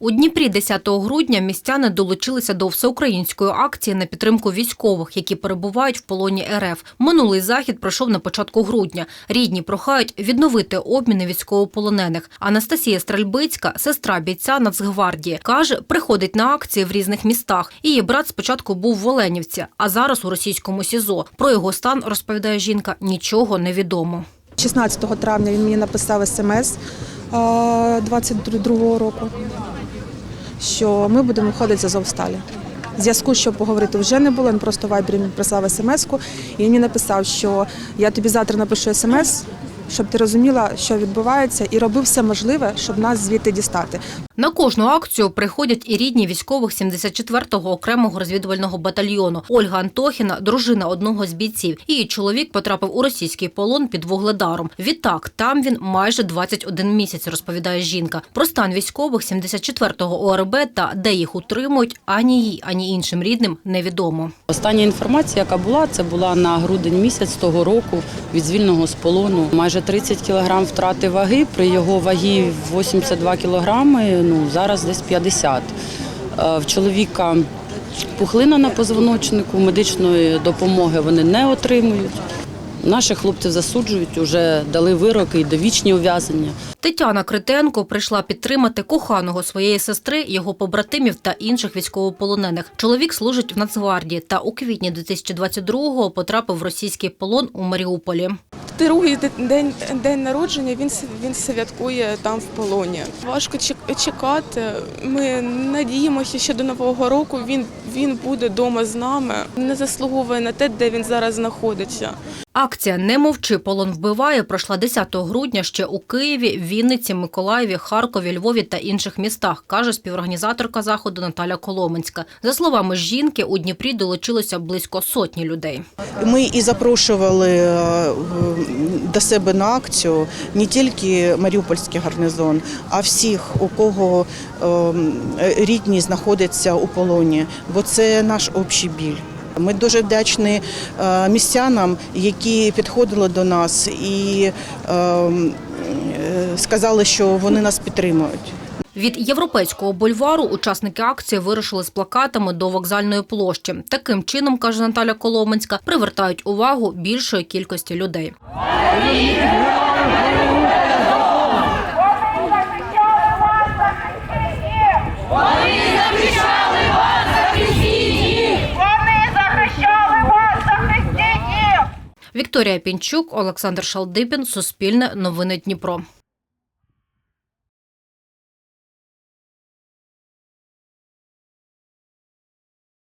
У Дніпрі 10 грудня містяни долучилися до всеукраїнської акції на підтримку військових, які перебувають в полоні РФ. Минулий захід пройшов на початку грудня. Рідні прохають відновити обміни військовополонених. Анастасія Стрельбицька, сестра бійця Нацгвардії, каже, приходить на акції в різних містах. Її брат спочатку був в Оленівці, а зараз у російському СІЗО. Про його стан розповідає жінка. Нічого не відомо. 16 травня він мені написав смс 22 року, що ми будемо виходити з Азовсталі. Зв'язку, щоб поговорити, вже не було. Він просто в вайбері мені прислав смс-ку, і він мені написав, що я тобі завтра напишу смс, щоб ти розуміла, що відбувається, і робив все можливе, щоб нас звідти дістати. На кожну акцію приходять і рідні військових 74-го окремого розвідувального батальйону. Ольга Антохіна, дружина одного з бійців. Її чоловік потрапив у російський полон під Вугледаром. Відтак, там він майже 21 місяць, розповідає жінка. Про стан військових 74-го ОРБ та де їх утримують, ані їй, ані іншим рідним невідомо. Остання інформація, яка була, це була на грудень місяць того року від звільного з полону. Майже 30 кілограм втрати ваги. При його вагі 82 кілограми, ну зараз десь 50. Е, В чоловіка пухлина на позвоночнику, медичної допомоги вони не отримують. Наших хлопців засуджують, вже дали вироки і довічні ув'язнення. Тетяна Критенко прийшла підтримати коханого своєї сестри, його побратимів та інших військовополонених. Чоловік служить в Нацгвардії та у квітні 2022-го потрапив в російський полон у Маріуполі. Другий день, день народження він, він святкує там в полоні. Важко чек- чекати. Ми надіємося, що до Нового року він, він буде вдома з нами. Не заслуговує на те, де він зараз знаходиться. Акція Не мовчи, полон вбиває пройшла 10 грудня ще у Києві, Вінниці, Миколаєві, Харкові, Львові та інших містах, каже співорганізаторка заходу Наталя Коломенська. За словами жінки, у Дніпрі долучилося близько сотні людей. Ми і запрошували е, до себе на акцію не тільки Маріупольський гарнізон, а всіх, у кого е, рідні знаходяться у полоні, бо це наш общий біль. Ми дуже вдячні е, містянам, які підходили до нас і е, е, сказали, що вони нас підтримують. Від європейського бульвару учасники акції вирушили з плакатами до вокзальної площі. Таким чином, каже Наталя Коломенська, привертають увагу більшої кількості людей. Вікторія Пінчук, Олександр Шалдипін, Суспільне, Новини Дніпро.